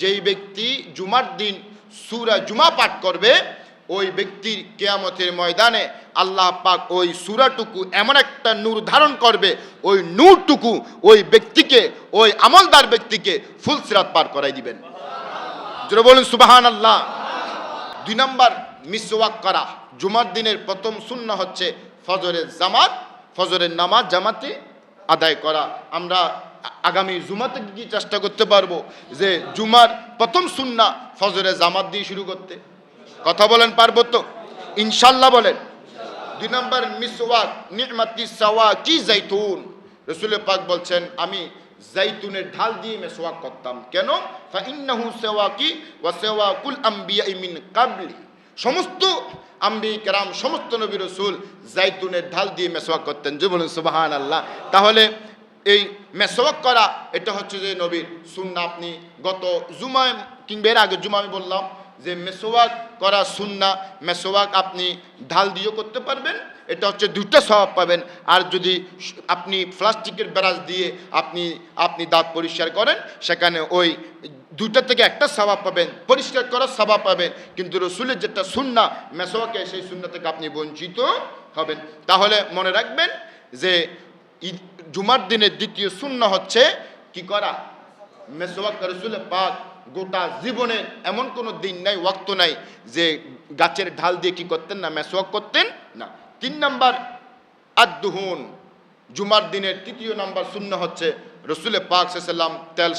যেই ব্যক্তি জুমার দিন সুরা জুমা পাঠ করবে, ওই ব্যক্তির কেয়ামতের ময়দানে আল্লাহ পাক ওই সুরাটুকু এমন একটা নূর ধারণ করবে, ওই নূরটুকু ওই ব্যক্তিকে, ওই আমলদার ব্যক্তিকে ফুল সিরাত পার করাই দিবেন। জোরে বলুন সুবাহান আল্লাহ দুই নম্বর মিসওয়াক করা। জুমার দিনের প্রথম শূন্য হচ্ছে ফজরের জামাত, ফজরের নামাজ জামাতে আদায় করা। আমরা আগামী জুমাতে কি চেষ্টা করতে পারব? যে জুমার প্রথম সুন্না ফজরে জামাত দিয়ে শুরু করতে। কথা বলেন পারব তো ইনশাল্লাহ বলেন, দুই নম্বর মিসওয়াক, নিমাতি সাওয়া কি জাইতুন? রসুল পাক বলছেন, আমি জাইতুনের ঢাল দিয়ে মেসওয়াক করতাম। কেন? ফা ইন্নাহু সেওয়াকি ওয়া সেওয়াকুল আম্বিয়া মিন কাবলি। সমস্ত আম্বি কেরাম, সমস্ত নবী রসুল জাইতুনের ঢাল দিয়ে মেসওয়াক করতেন। যে বলুন সুবাহান আল্লাহ তাহলে এই মেসওয়াক করা, এটা হচ্ছে যে নবীর সুন্না। আপনি গত জুমায় কিংবা এর আগে জুমা আমি বললাম যে মেসোয়াক করা সুন্না মেসোয়াক আপনি ঢাল দিয়েও করতে পারবেন। এটা হচ্ছে দুইটা স্বভাব পাবেন। আর যদি আপনি প্লাস্টিকের ব্রাশ দিয়ে আপনি আপনি দাঁত পরিষ্কার করেন, সেখানে ওই দুইটা থেকে একটা স্বভাব পাবেন। পরিষ্কার করার স্বভাব পাবেন। কিন্তু রসুলের যেটা সুন্না মেসোয়াকে সেই সুন্না থেকে আপনি বঞ্চিত হবেন। তাহলে মনে রাখবেন যে জুমার দিনের দ্বিতীয় শূন্য হচ্ছে কি করা? মেসোয়াক রসুলের পাক গোটা জীবনে এমন কোনো দিন নাই, ওয়াক্ত নাই যে গাছের ঢাল দিয়ে কি করতেন না মেসোয়াক করতেন না। তিন নাম্বার আদুহুন জুমার দিনের তৃতীয় নাম্বার শূন্য হচ্ছে রসুলের পাক সাল্লাম তেল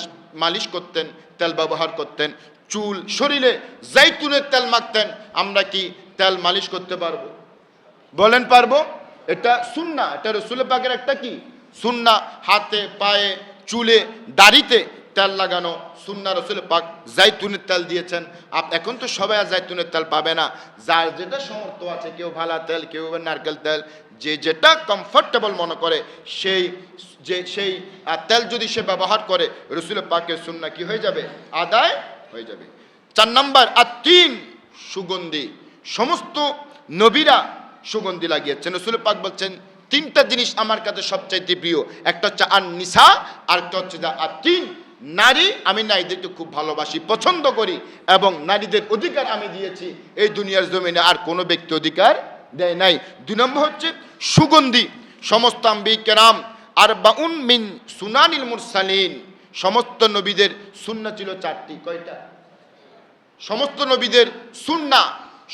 মালিশ করতেন, তেল ব্যবহার করতেন, চুল শরীরে জাইতুনের তেল মাখতেন, আমরা কি তেল মালিশ করতে পারব? বলেন পারব? এটা সুন্না, এটা রসুল পাকের একটা কি? সুন্না, হাতে, পায়ে, চুলে, দাড়িতে তেল লাগানো। সুন্না রসুল পাক জাইতুনের তেল দিয়েছেন। আপ, এখন তো সবাই আর জাইতুনের তেল পাবে না। যার যেটা সমর্থ আছে, কেউ ভালা তেল, কেউ নারকেল তেল, যে যেটা কমফর্টেবল মনে করে, সেই, যে, সেই তেল যদি সে ব্যবহার করে, রসুল পাকের সুন্না কি হয়ে যাবে? আদায় হয়ে যাবে। চার নম্বর আর তিন সুগন্ধি। সমস্ত নবীরা সুগন্ধি লাগিয়েছেন। রসুল পাক বলছেন তিনটা জিনিস আমার কাছে সবচাইতে প্রিয়। একটা হচ্ছে আর নিশা আর একটা হচ্ছে আর তিন নারী, আমি নারীদেরকে খুব ভালোবাসি, পছন্দ করি এবং নারীদের অধিকার আমি দিয়েছি এই দুনিয়ার জমিনে, আর কোনো ব্যক্তি অধিকার দেয় নাই। দুই নম্বর হচ্ছে সুগন্ধি। সমস্ত আম্বি কেরাম আর বাউন মিন সুনানিল মুরসালিন। সমস্ত নবীদের সুন্না ছিল চারটি। কয়টা? সমস্ত নবীদের সুন্না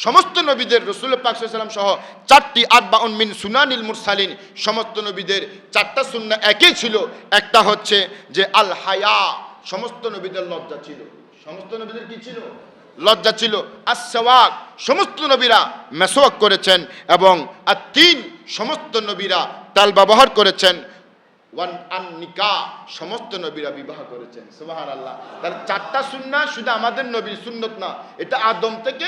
সমস্ত নবীদের রসুল পাকসাল্লাম সহ চারটি আটবাউন মিন সুনানিল মুরসালিন, সমস্ত নবীদের চারটা সুন্না একই ছিল। একটা হচ্ছে যে আল হায়া, সমস্ত নবীদের লজ্জা ছিল। সমস্ত নবীদের কি ছিল? লজ্জা ছিল। আসওয়াক সমস্ত নবীরা মেসোয়াক করেছেন এবং আর তিন, সমস্ত নবীরা তাল ব্যবহার করেছেন। ওয়ান আন নিকা সমস্ত নবীরা বিবাহ করেছেন। আল্লাহ তাহলে চারটা সুন্না শুধু আমাদের নবীর সুন্নত না, এটা আদম থেকে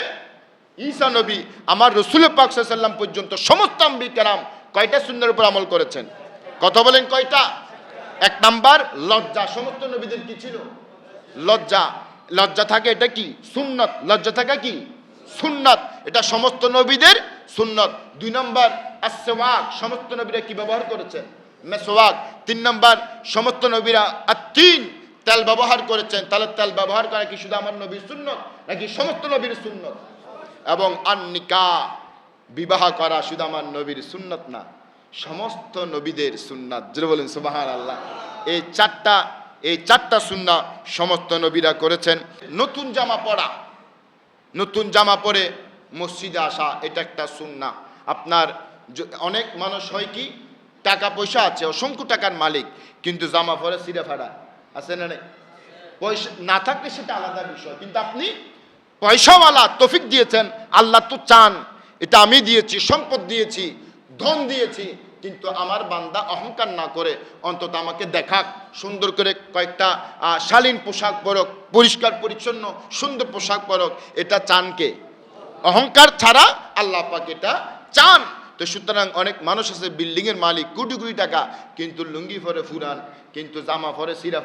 ঈসা নবী আমার রসুল পাক সাল্লাম পর্যন্ত সমস্ত আম্বি কেরাম কয়টা সুন্দর উপর আমল করেছেন? কথা বলেন কয়টা? এক নাম্বার, লজ্জা। সমস্ত নবীদের কি ছিল? লজ্জা। লজ্জা থাকে এটা কি? সুন্নত। লজ্জা থাকা কি? সুন্নত। এটা সমস্ত নবীদের সুন্নত। দুই নম্বর আসওয়াক সমস্ত নবীরা কি ব্যবহার করেছেন? মেসওয়াক। তিন নম্বর, সমস্ত নবীরা আর তিন তেল ব্যবহার করেছেন। তাহলে তেল ব্যবহার করা কি শুধু আমার নবীর সুন্নত নাকি সমস্ত নবীর সুন্নত? এবং আন্নিকা, বিবাহ করা শুধু আমার নবীর সুন্নত না, সমস্ত নবীদের সুন্নাত। জোরে বলেন সুবাহান আল্লাহ এই চারটা এই চারটা সুন্না সমস্ত নবীরা করেছেন। নতুন জামা পরা, নতুন জামা পরে মসজিদে আসা, এটা একটা সুন্না। আপনার অনেক মানুষ হয় কি, টাকা পয়সা আছে, অসংখ্য টাকার মালিক, কিন্তু জামা পরে সিরে ফাড়া আছে না পয়সা না থাকলে সেটা আলাদা বিষয়। কিন্তু আপনি পয়সাওয়ালা তফিক দিয়েছেন, আল্লাহ তো চান। এটা আমি দিয়েছি, সম্পদ দিয়েছি, ধন দিয়েছি, কিন্তু আমার বান্দা অহংকার না করে অন্তত আমাকে দেখাক, সুন্দর করে কয়েকটা শালীন পোশাক পরক, পরিষ্কার, পরিচ্ছন্ন, সুন্দর পোশাক পরক, এটা চানকে অহংকার ছাড়া আল্লাহ পাক এটা চান। তো সুতরাং অনেক মানুষ আছে বিল্ডিংয়ের মালিক, কোটি কোটি টাকা, কিন্তু লুঙ্গি পরে ফুরান, কিন্তু জামা পরে সিরা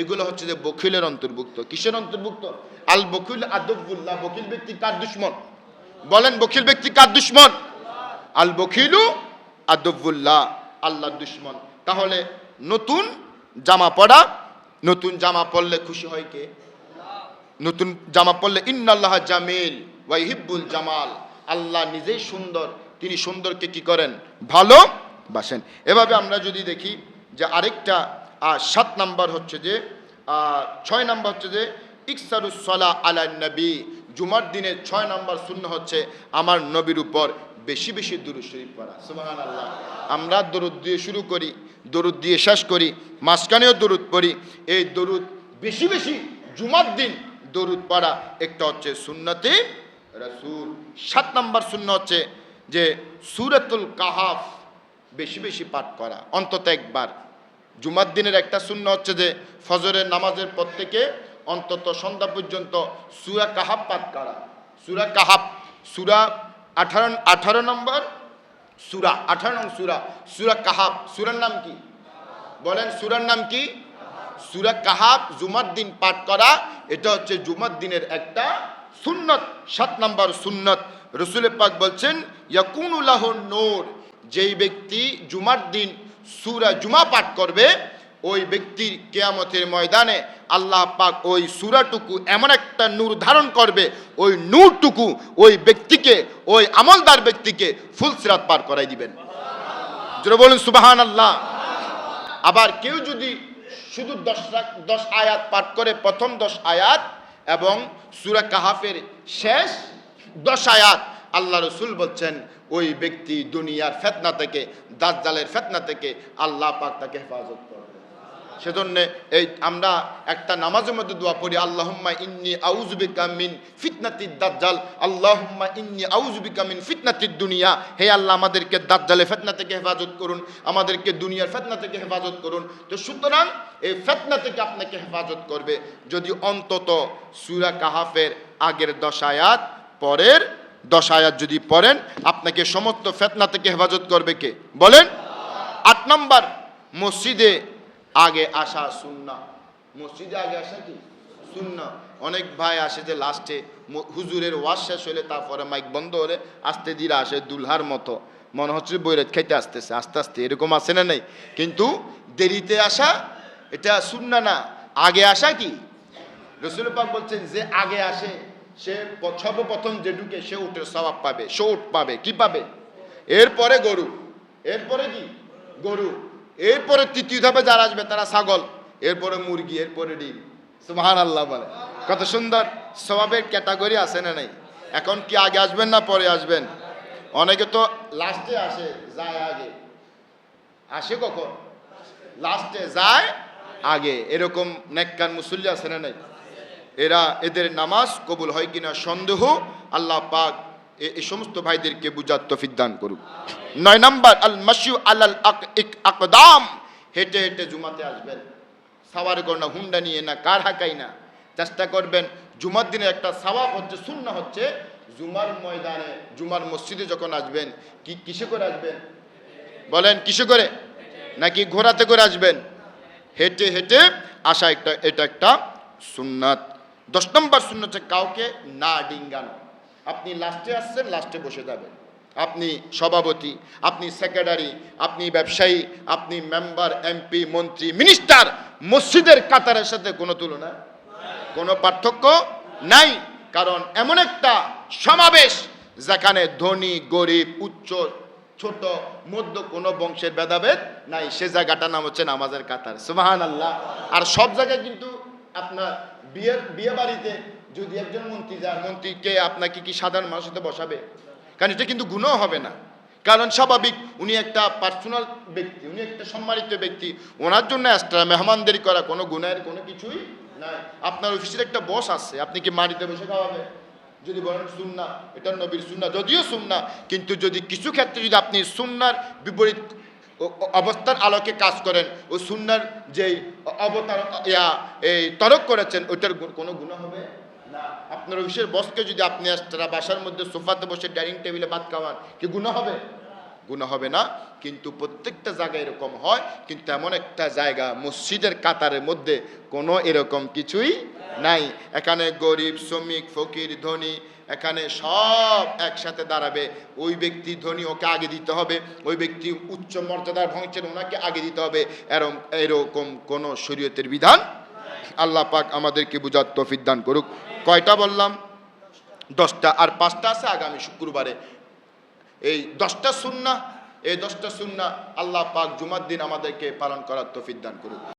এগুলো হচ্ছে যে বকিলের অন্তর্ভুক্ত। কিসের অন্তর্ভুক্ত? আল বকিল আদবুল্লাহ বকিল ব্যক্তি কার দুশ্মন? বলেন বকিল ব্যক্তি কার দুশ্মন? আল বকিলু আদবুল্লাহ আল্লাহ দুশ্মন। তাহলে নতুন জামা পরা নতুন জামা পরলে খুশি হয় কে? নতুন জামা পরলে ইন্নাল্লাহ জামিল ওয়াইহিব্বুল জামাল। আল্লাহ নিজেই সুন্দর তিনি সুন্দরকে কি করেন? ভালো বাসেন। এভাবে আমরা যদি দেখি যে আরেকটা সাত নাম্বার হচ্ছে যে ছয় নাম্বার হচ্ছে যে ইকসারুসলা আলা নবী। জুমার দিনে ছয় নাম্বার শূন্য হচ্ছে আমার নবীর উপর বেশি বেশি দুরুদ শরীফ পড়া। সুবহান আল্লাহ আমরা দরুদ দিয়ে শুরু করি, দরুদ দিয়ে শেষ করি, মাঝখানেও দরুদ পড়ি। এই দরুদ বেশি বেশি জুমার দিন দরুদ পড়া। একটা হচ্ছে সুন্নতে রাসূল। সাত নাম্বার শূন্য হচ্ছে যে সুরাতুল কাহাফ বেশি বেশি পাঠ করা। অন্তত একবার। জুমার দিনের একটা শূন্য হচ্ছে যে ফজরের নামাজের পর থেকে অন্তত সন্ধ্যা পর্যন্ত সুরা কাহাব পাঠ করা। সুরা কাহাব সুরা আঠারো আঠারো নম্বর সুরা, আঠারো নং সুরা সুরা কাহাব সুরার নাম কি? বলেন সুরার নাম কি? সুরা কাহাব জুমার দিন পাঠ করা, এটা হচ্ছে জুমার দিনের একটা সুন্নত, সাত নম্বর সুন্নত। রসুল পাক বলছেন ইয়াকুনুল্লাহ নূর, যেই ব্যক্তি জুমার দিন সুরা জুমা পাঠ করবে, ওই ব্যক্তির কেয়ামতের ময়দানে আল্লাহ পাক ওই সুরাটুকু এমন একটা নূর ধারণ করবে, ওই নূরটুকু ওই ব্যক্তিকে, ওই আমলদার ব্যক্তিকে ফুল সিরাত পার করাই দিবেন। যেটা বলুন সুবাহান আল্লাহ আবার কেউ যদি শুধু দশ দশ আয়াত পাঠ করে, প্রথম দশ আয়াত এবং সুরা কাহাফের শেষ দশ আয়াত আল্লাহ রসুল বলছেন, ওই ব্যক্তি দুনিয়ার ফেতনা থেকে, দাজ্জালের ফেতনা থেকে আল্লাহ পাক তাকে হেফাজত করবে। সেজন্য এই আমরা একটা নামাজের মধ্যে দোয়া পড়ি, আল্লাহুম্মা ইন্নি আউযুবিকা মিন ফিতনাতিদ দাজ্জাল, আল্লাহুম্মা ইন্নি আউযুবিকা মিন ফিতনাতিদ দুনিয়া। হে আল্লাহ, আমাদেরকে দাজ্জালের ফিতনা থেকে হেফাজত করুন, আমাদেরকে দুনিয়ার ফিতনা থেকে হেফাজত করুন। তো সুতরাং এই ফিতনা থেকে আপনাকে হেফাজত করবে যদি অন্তত সুরা কাহাফের আগের দশায়াত পরের দশ আয়াত যদি পড়েন, আপনাকে সমস্ত ফেতনা থেকে হেফাজত করবে কে? বলেন। আট নম্বর, মসজিদে আগে আসা সুন্না মসজিদে আগে আসা কি? সুন্না অনেক ভাই আসে যে লাস্টে হুজুরের ওয়াজ শেষ হলে তারপরে মাইক বন্ধ হলে আস্তে ধীরে আসে দুলহার মতো। মনে হচ্ছে বৈরাত খাইতে আসতেছে, আস্তে আস্তে। এরকম আসে না নাই? কিন্তু দেরিতে আসা, এটা সুন্না না। আগে আসা কি? রসুল পাক বলছেন, যে আগে আসে সে সর্বপ্রথম যে ঢুকে সে উঠে স্বভাব পাবে, সে উঠ পাবে, কি পাবে? এরপরে গরু। এরপরে কি? গরু। এরপরে তৃতীয় ধাপে যারা আসবে তারা ছাগল, এরপরে মুরগি, এরপরে ডিম। সুবহান আল্লাহ বলে। কত সুন্দর। স্বভাবের ক্যাটাগরি আছে না নাই? এখন কি আগে আসবেন না পরে আসবেন? অনেকে তো লাস্টে আসে, যায় আগে। আসে কখন? লাস্টে যায় আগে। এরকম নেককান মুসল্লি আছে না নাই? এরা এদের নামাজ কবুল হয় কিনা সন্দেহ আল্লাহ পাক এই সমস্ত ভাইদেরকে বুঝার তফিক দান করুক। নয় নাম্বার, আল মাসিউ আলাল আক- আকদাম। হেঁটে হেঁটে জুমাতে আসবেন। সাওয়ার না হুন্ডা নিয়ে না, কার হাঁকাই না? চেষ্টা করবেন, জুমার দিনে একটা সাওয়াব হচ্ছে শূন্য হচ্ছে, জুমার ময়দানে, জুমার মসজিদে যখন আসবেন, কি কিসে করে আসবেন? বলেন, কিসে করে? নাকি ঘোড়াতে করে আসবেন? হেঁটে হেঁটে আসা একটা এটা একটা সুন্নাত। দশ নম্বর শূন্য হচ্ছে কাউকে না ডিঙ্গানো। আপনি লাস্টে আসছেন লাস্টে বসে যাবেন। আপনি সভাপতি, আপনি সেক্রেটারি আপনি ব্যবসায়ী, আপনি মেম্বার এমপি মন্ত্রী মিনিস্টার মসজিদের কাতারের সাথে কোনো তুলনা? কোনো পার্থক্য নাই। কারণ এমন একটা সমাবেশ যেখানে ধনী, গরিব, উচ্চ, ছোট, মধ্য কোনো বংশের ভেদাভেদ নাই। সে জায়গাটার নাম হচ্ছে নামাজের কাতার। সুবাহান আল্লাহ আর সব জায়গায় কিন্তু আপনার বিয়ের, বিয়ে বাড়িতে যদি একজন মন্ত্রী যান মন্ত্রীকে আপনাকে কি সাধারণ মানুষের সাথে বসাবে? কারণ এটা কিন্তু গুণও হবে না। কারণ স্বাভাবিক, উনি একটা পার্সোনাল ব্যক্তি, উনি একটা সম্মানিত ব্যক্তি। ওনার জন্য এক্সট্রা মেহমানদারি করা কোনো গুণের কোনো কিছুই নাই। আপনার অফিসের একটা বস আছে, আপনি কি মাটিতে বসে খাওয়াবে? যদি বলেন সুন্না এটা নবীর সুন্না যদিও সুন্না কিন্তু যদি কিছু ক্ষেত্রে যদি আপনি সুন্নার বিপরীত অবস্থার আলোকে কাজ করেন। ও সুন্নার যেই অবতার, ইয়া, এই তরক করেছেন, ওইটার কোনো গুণ হবে? না। আপনার অফিসের বসকে যদি আপনি তারা বাসার মধ্যে সোফাতে বসে ডাইনিং টেবিলে ভাত খাওয়ান, কি গুণ হবে? গুণা হবে না। কিন্তু প্রত্যেকটা জায়গায় এরকম হয়, কিন্তু এমন একটা জায়গা, মসজিদের কাতারের মধ্যে কোনো এরকম কিছুই নাই। এখানে গরিব, শ্রমিক, ফকির, ধনী, এখানে সব একসাথে দাঁড়াবে। ওই ব্যক্তি ধনী, ওকে আগে দিতে হবে। ওই ব্যক্তি উচ্চ মর্যাদার ভংশের ওনাকে আগে দিতে হবে। এরম এরকম কোনো শরীয়তের বিধান আল্লাহ পাক আমাদেরকে বুঝার তৌফিক দান করুক। কয়টা বললাম? দশটা। আর পাঁচটা আছে আগামী শুক্রবারে। এই দশটা সুন্না এই দশটা সুন্না আল্লাহ পাক জুমার দিন আমাদেরকে পালন করার তফিদ দান করুক।